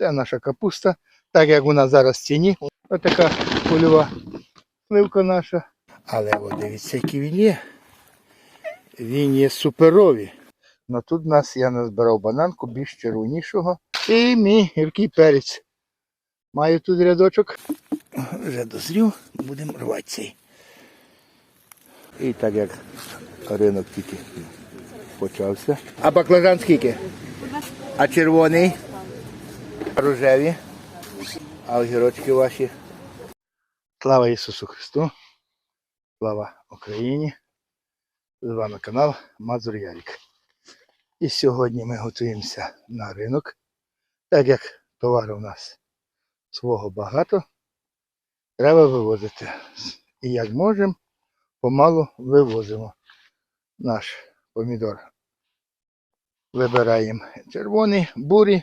Це наша капуста, так як вона зараз в ціні. Ось така польова сливка наша. Але от дивіться, який він є. Він є суперовий. Ну тут в нас я назбирав бананку більш червонішого. І мій гіркий перець. Маю тут рядочок. Вже дозрів, будемо рвати цей. І так як ринок тільки почався. А баклажан скільки? А червоний? Рожеві? А огірочки ваші? Слава Ісусу Христу! Слава Україні! З вами канал Мазур Ярік. І сьогодні ми готуємося на ринок. Так як товару у нас свого багато, треба вивозити. І як можемо, помалу вивозимо наш помідор. Вибираємо червоний, бурі,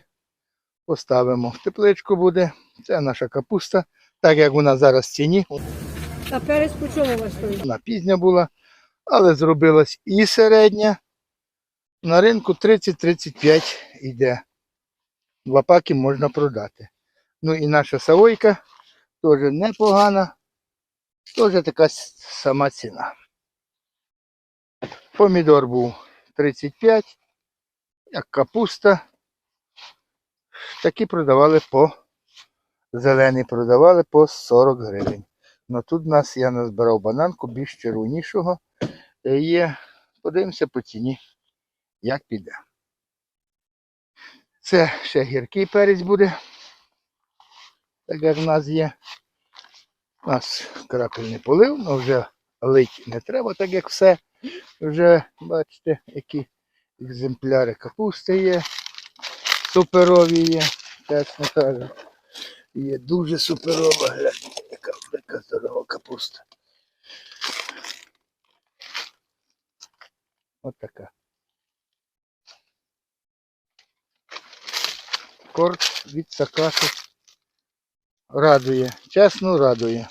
поставимо в тепличку буде. Це наша капуста, так як вона зараз в ціні. А перець по чому у вас стоїть? Вона пізня була, але зробилась і середня. На ринку 30-35 йде. Два паки можна продати. Ну і наша савойка теж непогана. Теж така сама ціна. Помідор був 35, як капуста. Такі продавали по зелений продавали по 40 гривень. Ну тут в нас я назбирав бананку більш червонішого. Е, Є, подивимося по ціні, як піде. Це ще гіркий перець буде. Так як в нас є. У нас крапельний полив, але вже лить не треба, так як все. Вже бачите, які екземпляри капусти є. Суперові є, чесно кажу. Є дуже суперова, гляньте, яка велика здорова капуста. От така. Корт від сакату радує. Чесно радує.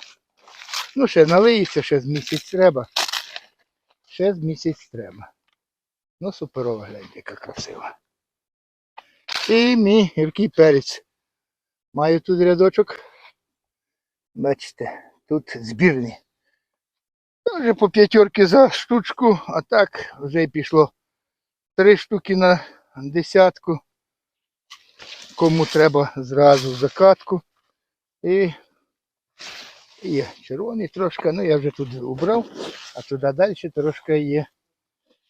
Ну, ще налиється, ще з місяць треба. Ще з місяць треба. Ну, суперова, гляньте, яка красива. І мій гіркий перець. Маю тут рядочок. Бачите, тут збірні. Вже по п'ятерки за штучку, а так вже пішло три штуки на десятку. Кому треба зразу закатку. І є червоний трошки, ну я вже тут убрав, а туди далі трошки є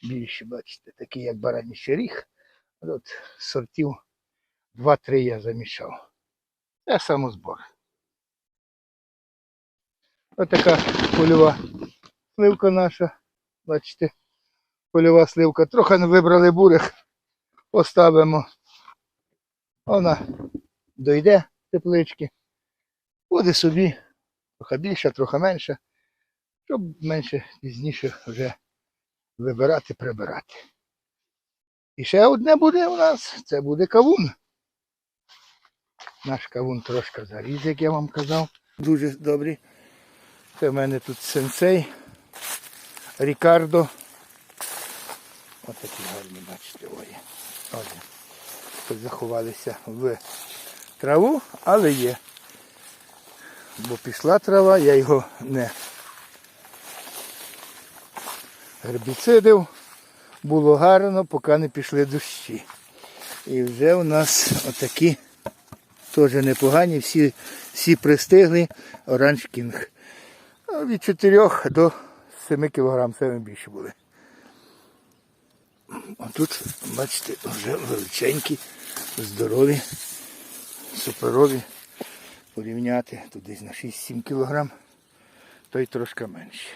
більше, бачите, такий як баранічий ріг. Тут сортів 2-3 я замішав. Це самозбор. Ось така польова сливка наша. Бачите, польова сливка. Трохи вибрали бурих. Поставимо. Вона дойде теплички. Буде собі трохи більше, трохи менше. Щоб менше пізніше вже вибирати, прибирати. І ще одне буде у нас, це буде кавун. Наш кавун трошки заріз, як я вам казав. Дуже добрий. Це в мене тут сенсей. Рікардо. Ось такі гарні, бачите, ой. Ось. Тут заховалися в траву, але є. Бо пішла трава, я його не гербіцидив. Було гарно, поки не пішли дощі. І вже у нас отакі теж непогані, всі, всі пристигли оранж кінг. Ну, Від 4 до 7 кг, саме більше були. А тут, бачите, вже величенькі, здорові, суперові. Порівняти тут десь на 6-7 кг, той трошки менше.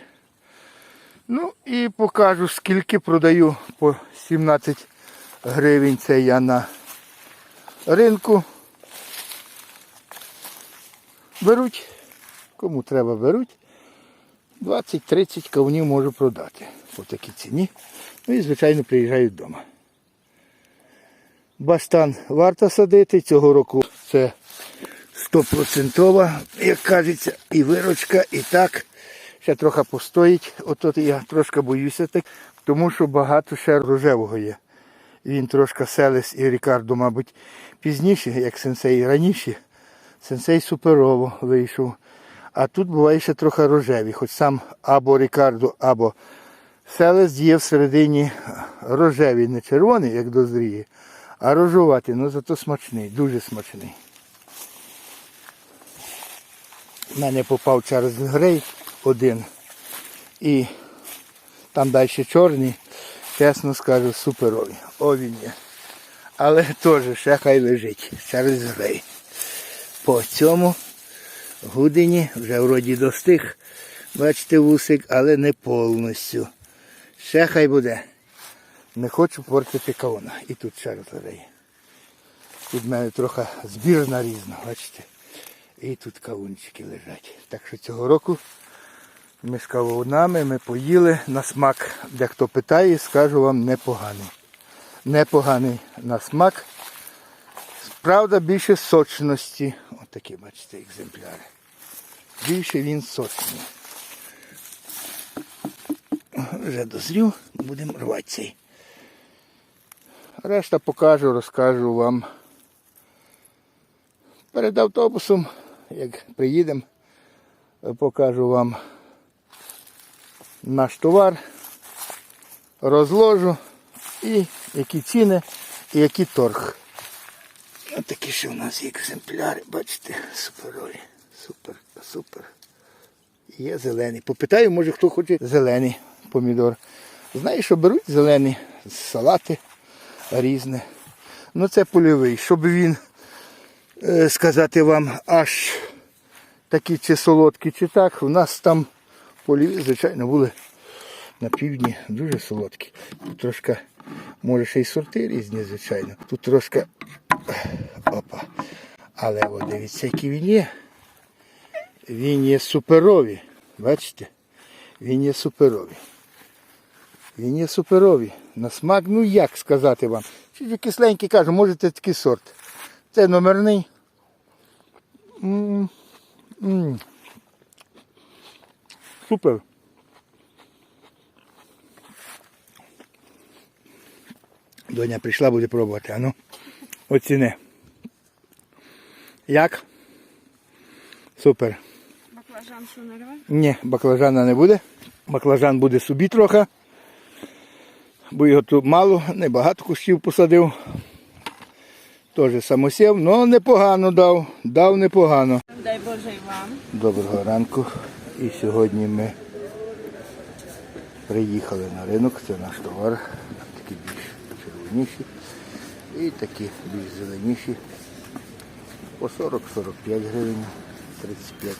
Ну і покажу, скільки продаю по 17 гривень. Це я на ринку. Беруть, кому треба беруть. 20-30 кавунів можу продати по такій ціні. Ну і, звичайно, приїжджають вдома. Бастан варто садити. Цього року це 100%, як кажеться, і виручка, і так. Ще трохи постоїть. Ото я трошки боюся так, тому що багато ще рожевого є. Він трошки Селес і Рікардо, мабуть, пізніше, як сенсей раніше. Сенсей суперово вийшов. А тут буває ще трохи рожеві, хоч сам або Рікардо, або Селес є всередині рожевий, не червоний, як дозріє, а рожуватий, ну зато смачний, дуже смачний. У мене попав Чарльз Грей один. І там далі чорний, чесно скажу, суперовий. О, він є. Але теж ще хай лежить. Чарльз Грей. По цьому гудині вже вроді достиг. Бачите, вусик, але не повністю. Ще хай буде. Не хочу портити кавуна. І тут Чарльз Грей. Тут в мене трохи збірна різна, бачите. І тут кавунчики лежать. Так що цього року ми з кавунами ми поїли на смак. Дехто питає, скажу вам непоганий. Непоганий на смак. Правда, більше сочності. Такі, бачите, екземпляри. Більше він сочний. Вже дозрів, будемо рвати цей. Решта покажу, розкажу вам. Перед автобусом, як приїдемо, покажу вам наш товар, розложу і які ціни, і який торг. Ось такі ще у нас є екземпляри, бачите, суперові. Супер, супер. Є зелений. Попитаю, може хто хоче зелений помідор. Знаю, що беруть зелені салати різне. Ну це польовий, щоб він е, сказати вам аж такі чи солодкі, чи так. У нас там польові, звичайно, були на півдні дуже солодкі. Тут трошки, може ще й сорти різні, звичайно. Тут трошки. Опа. Але от дивіться, який він є. Він є суперові. Бачите? Він є суперові. Він є суперові. На смак, ну як сказати вам. Чуть кисленький кажу, можете такий сорт. Це номерний. М, м. Супер. Доня прийшла, буде пробувати. Ану, оціни. Як? Супер. Баклажан що нарве? Ні, баклажана не буде. Баклажан буде собі трохи. Бо його тут мало, небагато кущів посадив. Теж самосів, але непогано дав. Дав непогано. Дай Боже і вам. Доброго ранку. І сьогодні ми приїхали на ринок. Це наш товар. Такі більш червоніші і такі більш зеленіші. По 40-45 гривень, 35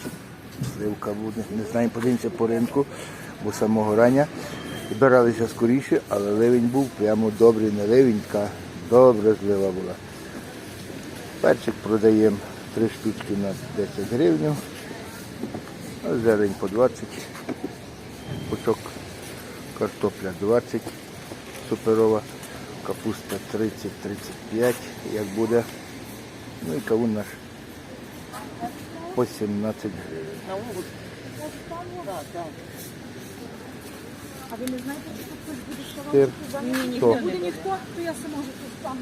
сливка буде. Не знаємо, подивимося по ринку, бо самого рання збиралися скоріше, але ливень був прямо добрий, не ливень, така добра злива була. Перчик продаємо три штучки на 10 гривень. А Зелень по 20, пучок картопля 20, суперова, капуста 30-35, як буде. Ну і кавун наш по 17 гривень. А ви не знаєте, що тут хтось буде Сир. Ні, ні, Хто? не буде ніхто, то я сама вже тут там.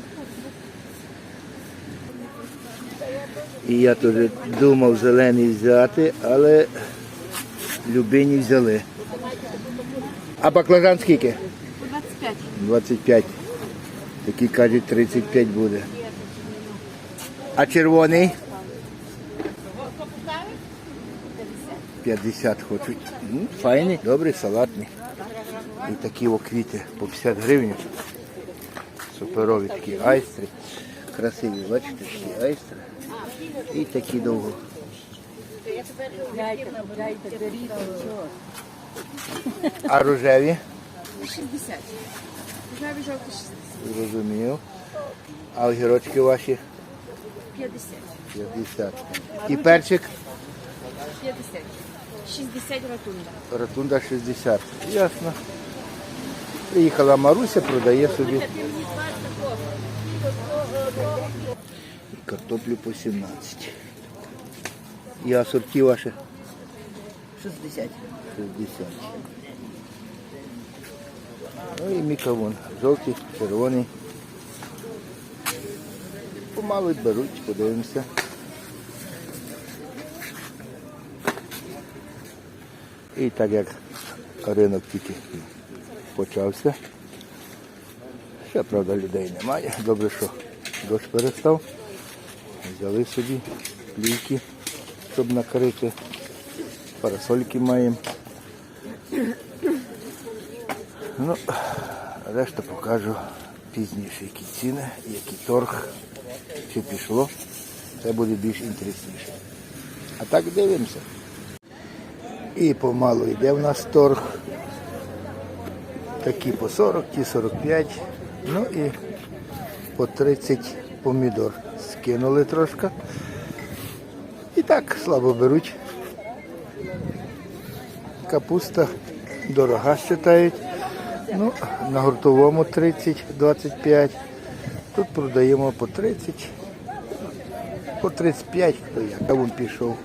І я теж думав зелений взяти, але любині взяли. А баклажан скільки? 25. 25. Такі кажуть 35 буде. А червоний? 50 хочуть. Ну, файний, добрий, салатний. І такі о квіти по 50 гривень. Суперові такі айстри. Красиві, бачите, такі айстри. І такі довго. А рожеві? 60. Вже жовтий 60. Зрозумів. А огірочки ваші 50. 50. І перчик 50. 60 ротунда. ротунда 60. Ясно. Приїхала Маруся, продає собі. І картоплю по 17. І асорті ваші 60. 60. Ну і мікавун. Жовтий, червоний. помалу беруть, подивимося. І так як ринок тільки почався. Ще, правда, людей немає. Добре, що дощ перестав. Взяли собі плівки, щоб накрити. Парасольки маємо. Ну, решта покажу пізніше, які ціни, який торг, чи пішло. Це буде більш інтересніше. А так дивимося. І помалу йде в нас торг. Такі по 40, ті 45. Ну і по 30 помідор. Скинули трошки. І так слабо беруть. Капуста дорога вважають. Ну, на гуртовому 30-25. Тут продаємо по 30, по 35, хто як. А вон пішов.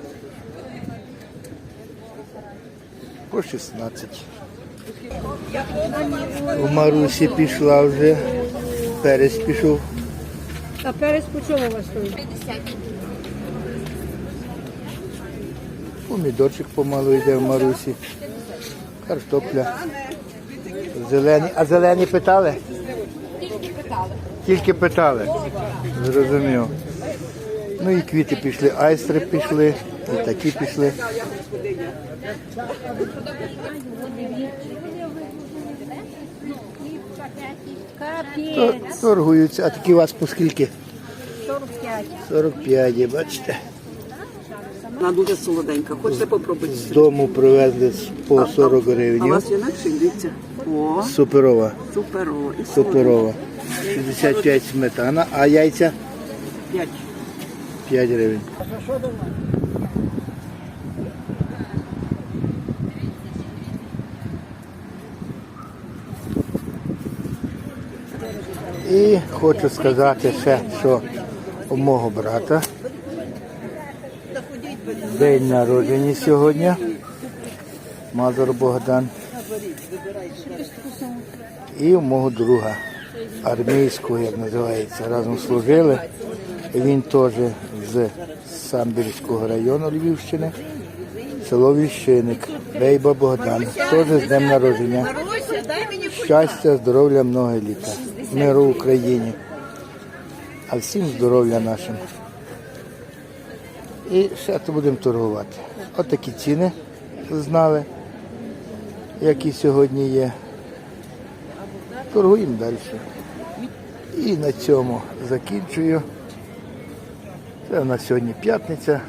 По 16. У Марусі пішла вже. Перець пішов. А перець по чому у вас стоїть? 50. Помідорчик помалу йде в Марусі. Картопля. Зелені. А зелені питали? Тільки питали. Тільки питали. Зрозумів. Ну і квіти пішли, айстри пішли, і такі пішли. То- Торгуються. А такі у вас по скільки? 45. 45 є, бачите. Вона дуже солоденька. Хочете попробувати? З дому привезли по 40 А у вас інакше дивіться. О, Суперова. суперо. І Суперова. 65 сметана, а яйця П'ять. 5 гривень. І хочу сказати ще, що у мого брата день народження сьогодні. Мазур Богдан. І у мого друга армійського, як називається, разом служили. Він теж з Самбірського району Львівщини, село Віщиник, Бейба Богдан. Теж з днем народження. Щастя, здоров'я, много літа. Миру Україні. А всім здоров'я нашим. І ще то будемо торгувати. От ціни знали, які сьогодні є. Торгуємо далі. І на цьому закінчую. Це на сьогодні п'ятниця.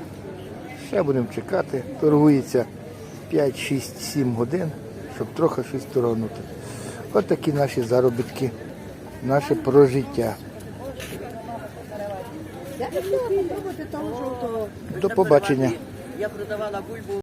Ще будемо чекати. Торгується 5, 6, 7 годин, щоб трохи щось торгнути. От такі наші заробітки, наше прожиття. До побачення. Я продавала бульбу.